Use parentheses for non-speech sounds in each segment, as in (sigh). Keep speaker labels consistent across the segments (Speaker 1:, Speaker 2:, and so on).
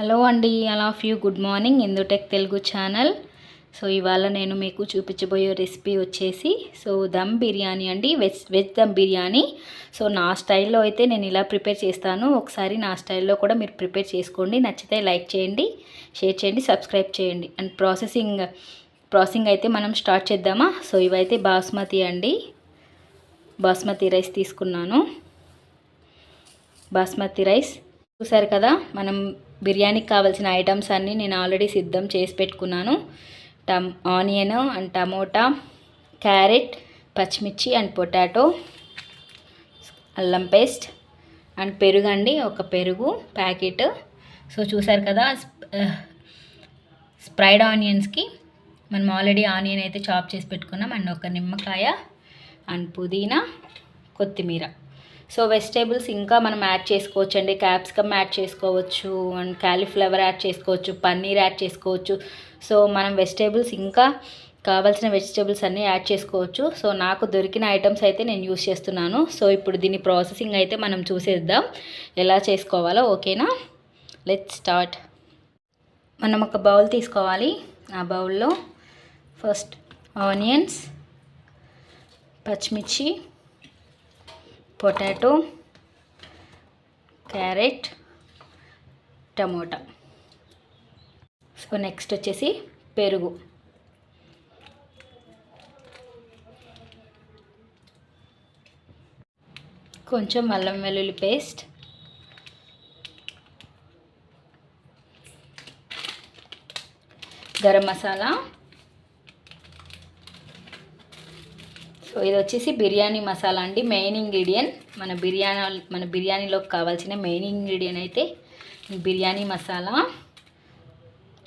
Speaker 1: Hello అండి all of you good morning Indutech Telugu channel. So ఇవాళ నేను మీకు చూపించబోయే రెసిపీ వచ్చేసి సో దమ్ బిర్యానీ అండి veg veg dum biryani. So నా స్టైల్లో అయితే నేను ఇలా ప్రిపేర్ చేస్తాను. ఒకసారి నా స్టైల్లో కూడా మీరు ప్రిపేర్ చేసుకోండి. నచ్చితే లైక్ చేయండి షేర్ చేయండి సబ్స్క్రైబ్ చేయండి. అండ్ ప్రాసెసింగ్ ప్రాసెసింగ్ అయితే మనం స్టార్ట్ చేద్దామా? సో ఇవైతే బాస్మతి అండి. బాస్మతి రైస్ తీసుకున్నాను. బాస్మతి రైస్ చూసారు కదా మనం బిర్యానీకి కావాల్సిన ఐటమ్స్ అన్నీ నేను ఆల్రెడీ సిద్ధం చేసి పెట్టుకున్నాను. టమ్ ఆనియన్ అండ్ టమోటా క్యారెట్ పచ్చిమిర్చి అండ్ పొటాటో అల్లం పేస్ట్ అండ్ పెరుగు అండి ఒక పెరుగు ప్యాకెట్. సో చూసారు కదా స్ప్రైడ్ ఆనియన్స్కి మనం ఆల్రెడీ ఆనియన్ అయితే చాప్ చేసి పెట్టుకున్నాం అండ్ ఒక నిమ్మకాయ అండ్ పుదీనా కొత్తిమీర. సో వెజిటేబుల్స్ ఇంకా మనం యాడ్ చేసుకోవచ్చు అండి క్యాప్సికమ్ యాడ్ చేసుకోవచ్చు. అండ్ క్యాలీఫ్లవర్ యాడ్ చేసుకోవచ్చు. పన్నీర్ యాడ్ చేసుకోవచ్చు. సో మనం వెజిటేబుల్స్ ఇంకా కావాల్సిన వెజిటేబుల్స్ అన్నీ యాడ్ చేసుకోవచ్చు. సో నాకు దొరికిన ఐటమ్స్ అయితే నేను యూస్ చేస్తున్నాను. సో ఇప్పుడు దీని ప్రాసెసింగ్ అయితే మనం చూసేద్దాం. ఎలా చేసుకోవాలో ఓకేనా? Let start. మనం ఒక బౌల్ తీసుకోవాలి. ఆ బౌల్లో ఫస్ట్ ఆనియన్స్ పచ్చిమిర్చి potato carrot tomato. So next వచ్చేసి పెరుగు. కొంచెం అల్లం వెల్లుల్లి పేస్ట్. గరం మసాలా. సో ఇది వచ్చేసి బిర్యానీ మసాలా అండి. మెయిన్ ఇంగ్రీడియంట్ మన బిర్యానీ మన బిర్యానీలోకి కావాల్సిన మెయిన్ ఇంగ్రీడియంట్ అయితే బిర్యానీ మసాలా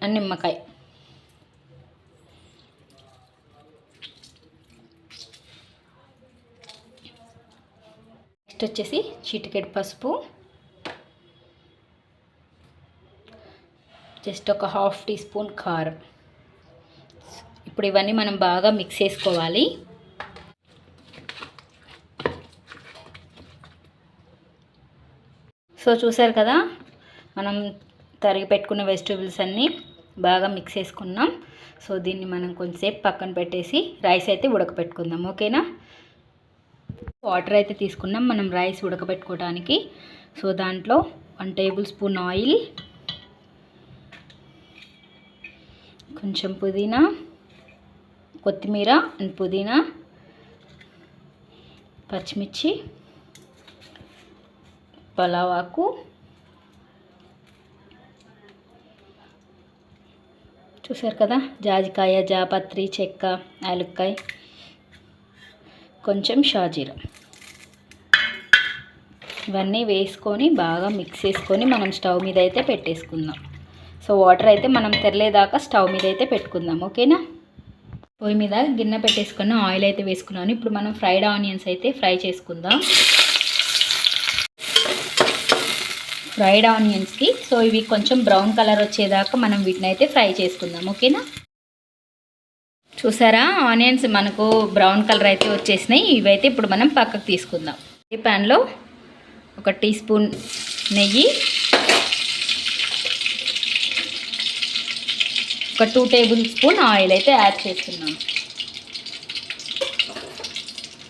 Speaker 1: అండ్ నిమ్మకాయ. నెక్స్ట్ వచ్చేసి చిటికెట్ పసుపు. జస్ట్ ఒక హాఫ్ టీ స్పూన్ కారం. ఇప్పుడు ఇవన్నీ మనం బాగా మిక్స్ చేసుకోవాలి. సో చూసారు కదా మనం తరిగి పెట్టుకున్న వెజిటేబుల్స్ అన్నీ బాగా మిక్స్ చేసుకున్నాం. సో దీన్ని మనం కొంచెంసేపు పక్కన పెట్టేసి రైస్ అయితే ఉడకపెట్టుకుందాం. ఓకేనా? వాటర్ అయితే తీసుకున్నాం మనం రైస్ ఉడకబెట్టుకోవడానికి సో దాంట్లో వన్ టేబుల్ స్పూన్ ఆయిల్ కొంచెం పుదీనా కొత్తిమీర అండ్ పుదీనా పచ్చిమిర్చి పలావాకు చూసారు కదా? జాజికాయ జాపత్రి చెక్క యాలుక్కాయ కొంచెం షాజీరా. ఇవన్నీ వేసుకొని బాగా మిక్స్ చేసుకొని మనం స్టవ్ మీద అయితే పెట్టేసుకుందాం. సో వాటర్ అయితే మనం తెరలేదాకా స్టవ్ మీద అయితే పెట్టుకుందాం. ఓకేనా? పొయ్యి మీద గిన్నె పెట్టేసుకుని ఆయిల్ అయితే వేసుకున్నాను. ఇప్పుడు మనం ఫ్రైడ్ ఆనియన్స్ అయితే ఫ్రై చేసుకుందాం. ఫ్రైడ్ ఆనియన్స్కి. సో ఇవి కొంచెం బ్రౌన్ కలర్ వచ్చేదాకా మనం వీటిని అయితే ఫ్రై చేసుకుందాం. ఓకేనా? చూసారా? ఆనియన్స్ మనకు బ్రౌన్ కలర్ అయితే వచ్చేసినాయి. ఇవైతే ఇప్పుడు మనం పక్కకు తీసుకుందాం. ఈ ప్యాన్లో ఒక టీ స్పూన్ నెయ్యి ఒక టూ టేబుల్ స్పూన్ ఆయిల్ అయితే యాడ్ చేస్తున్నాను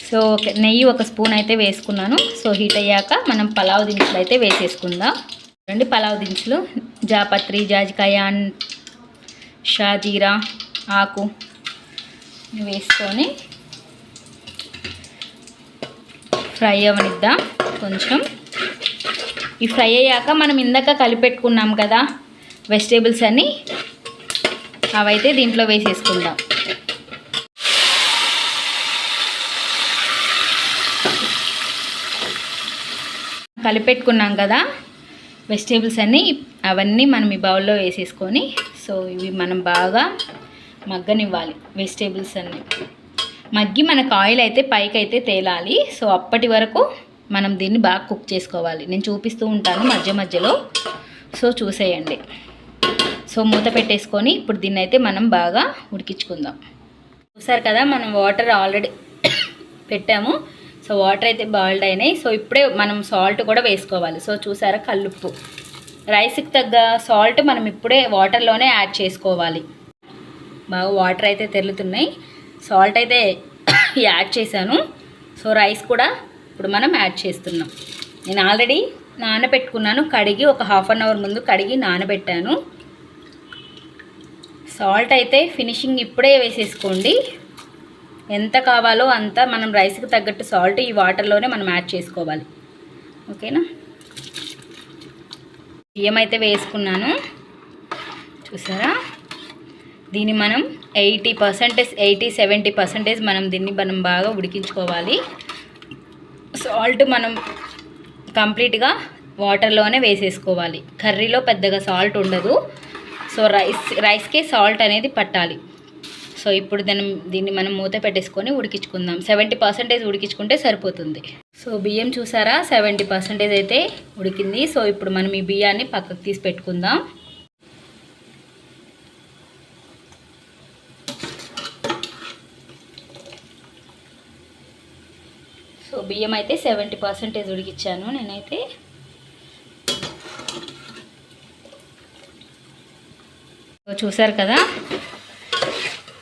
Speaker 1: సో నెయ్యి ఒక స్పూన్ అయితే వేసుకున్నాను. సో హీట్ అయ్యాక మనం పలావ్ దినుసులు అయితే వేసేసుకుందాం. రెండు పలావ్ దినుసులు. జాపత్రి జాజికాయ షాజీరా ఆకు వేసుకొని ఫ్రై అవనిద్దాం కొంచెం. ఈ ఫ్రై అయ్యాక మనం ఇందాక కలిపెట్టుకున్నాం కదా వెజిటేబుల్స్ అన్నీ అవైతే దీంట్లో వేసేసుకుందాం. కలిపెట్టుకున్నాం కదా. వెజిటేబుల్స్ అన్నీ అవన్నీ మనం ఈ బౌల్లో వేసేసుకొని సో ఇవి మనం బాగా మగ్గనివ్వాలి వెజిటేబుల్స్ అన్నీ. మగ్గి మనకు ఆయిల్ అయితే పైకి అయితే తేలాలి. సో అప్పటి వరకు మనం దీన్ని బాగా కుక్ చేసుకోవాలి. నేను చూపిస్తూ ఉంటాను మధ్య మధ్యలో. సో చూసేయండి. సో మూత పెట్టేసుకొని ఇప్పుడు దీన్ని అయితే మనం బాగా ఉడికించుకుందాం. చూసారు కదా మనం వాటర్ ఆల్రెడీ (coughs) పెట్టాము. సో వాటర్ అయితే బాయిల్డ్ అయినాయి. సో ఇప్పుడే మనం సాల్ట్ కూడా వేసుకోవాలి. సో చూసారా కల్లుప్పు. రైస్కి తగ్గ సాల్ట్ మనం ఇప్పుడే వాటర్లోనే యాడ్ చేసుకోవాలి. బాగా వాటర్ అయితే తెరులుతున్నాయి. సాల్ట్ అయితే (coughs) యాడ్ చేశాను. సో రైస్ కూడా ఇప్పుడు మనం యాడ్ చేస్తున్నాం. నేను ఆల్రెడీ నానబెట్టుకున్నాను. కడిగి ఒక హాఫ్ అన్ అవర్ ముందు కడిగి నానబెట్టాను. సాల్ట్ అయితే ఫినిషింగ్ ఇప్పుడే వేసేసుకోండి. ఎంత కావాలో అంత మనం రైస్కి తగ్గట్టు సాల్ట్ ఈ వాటర్లోనే మనం యాడ్ చేసుకోవాలి. ఓకేనా? బియ్యం అయితే వేసుకున్నాను. చూసారా? దీన్ని మనం eighty percentage eighty seventy percentage మనం దీన్ని మనం బాగా ఉడికించుకోవాలి. సాల్ట్ మనం కంప్లీట్గా వాటర్లోనే వేసేసుకోవాలి. కర్రీలో పెద్దగా సాల్ట్ ఉండదు. సో రైస్ రైస్కి సాల్ట్ అనేది పట్టాలి. సో ఇప్పుడు దాన్ని దీన్ని మనం మూత పెట్టేసుకొని ఉడికించుకుందాం. సెవెంటీ పర్సెంటేజ్ ఉడికించుకుంటే సరిపోతుంది. సో బియ్యం చూసారా? సెవెంటీ పర్సెంటేజ్ అయితే ఉడికింది. సో ఇప్పుడు మనం ఈ బియ్యాన్ని పక్కకు తీసి పెట్టుకుందాం. సో బియ్యం అయితే సెవెంటీ పర్సెంటేజ్ ఉడికిచ్చాను నేనైతే. చూసారు కదా?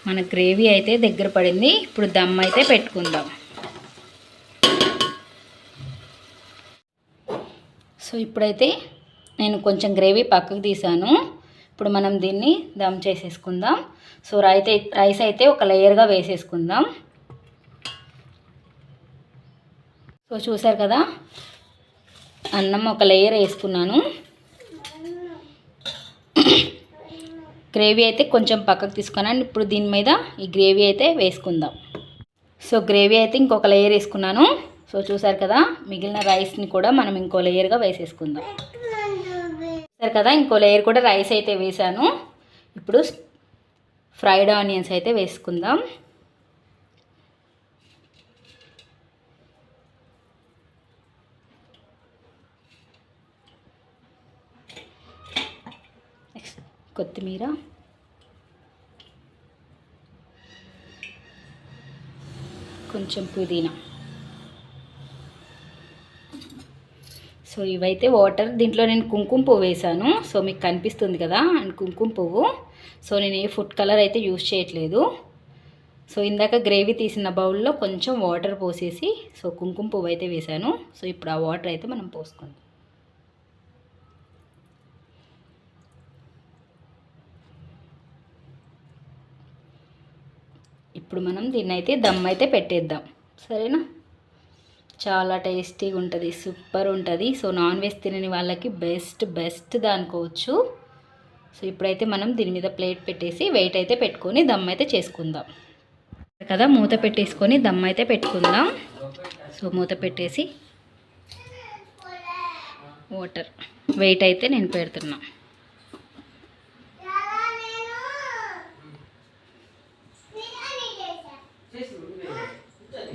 Speaker 1: మన గ్రేవీ అయితే దగ్గర పడింది. ఇప్పుడు దమ్ అయితే పెట్టుకుందాం. సో ఇప్పుడైతే నేను కొంచెం గ్రేవీ పక్కకు తీసాను. ఇప్పుడు మనం దీన్ని దమ్ చేసేసుకుందాం. సో రైస్ రైస్ అయితే ఒక లేయర్గా వేసేసుకుందాం. సో చూసారు కదా? అన్నం ఒక లేయర్ వేసుకున్నాను. గ్రేవీ అయితే కొంచెం పక్కకు తీసుకున్నాను ఇప్పుడు దీని మీద ఈ గ్రేవీ అయితే వేసుకుందాం. సో గ్రేవీ అయితే ఇంకొక లేయర్ వేసుకున్నాను. సో చూసారు కదా మిగిలిన రైస్ని కూడా మనం ఇంకో లేయర్గా వేసేసుకుందాం. చూసారు కదా ఇంకో లేయర్ కూడా రైస్ అయితే వేసాను. ఇప్పుడు ఫ్రైడ్ ఆనియన్స్ అయితే వేసుకుందాం నెక్స్ట్ కొత్తిమీర. కొంచెం పుదీనా. సో ఇవైతే వాటర్. దీంట్లో నేను కుంకుమ పువ్వు వేసాను సో మీకు కనిపిస్తుంది కదా అండ్ కుంకుమ పువ్వు. సో నేను ఏ ఫుడ్ కలర్ అయితే యూజ్ చేయట్లేదు. సో ఇందాక గ్రేవీ తీసిన బౌల్లో కొంచెం వాటర్ పోసేసి సో కుంకుమ పువ్వు అయితే వేసాను సో ఇప్పుడు ఆ వాటర్ అయితే మనం పోసుకుందాం. ఇప్పుడు మనం దీన్ని అయితే దమ్ అయితే పెట్టేద్దాం. సరేనా? చాలా టేస్టీగా ఉంటుంది సూపర్ ఉంటుంది. సో నాన్ వెజ్ తినని వాళ్ళకి బెస్ట్ బెస్ట్ దానుకోవచ్చు సో ఇప్పుడైతే మనం దీని మీద ప్లేట్ పెట్టేసి వెయిట్ అయితే పెట్టుకొని దమ్ అయితే చేసుకుందాం. కదా మూత పెట్టేసుకొని దమ్ అయితే పెట్టుకుందాం. సో మూత పెట్టేసి వాటర్. వెయిట్ అయితే నేను పెడుతున్నాను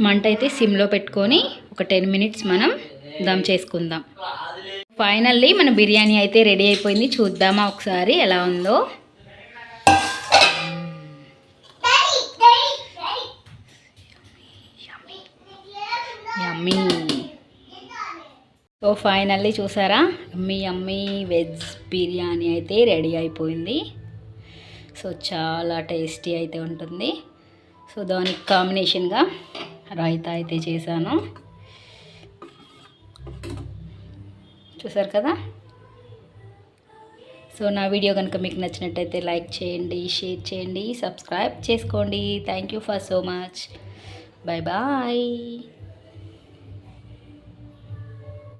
Speaker 1: మంట అయితే సిమ్లో పెట్టుకొని ఒక టెన్ మినిట్స్ మనం దమ్ చేసుకుందాం. ఫైనల్లీ మన బిర్యానీ అయితే రెడీ అయిపోయింది. చూద్దామా ఒకసారి ఎలా ఉందో. యమ్మీ సో ఫైనల్లీ చూసారా? అమ్మీ అమ్మీ వెజ్ బిర్యానీ అయితే రెడీ అయిపోయింది. సో చాలా టేస్టీ అయితే ఉంటుంది. సో దానికి కాంబినేషన్గా రైతా అయితే చేశాను. చూసారు కదా? సో నా వీడియో కనుక మీకు నచ్చినట్టయితే లైక్ చేయండి షేర్ చేయండి సబ్స్క్రైబ్ చేసుకోండి. Thank you for so much. Bye bye.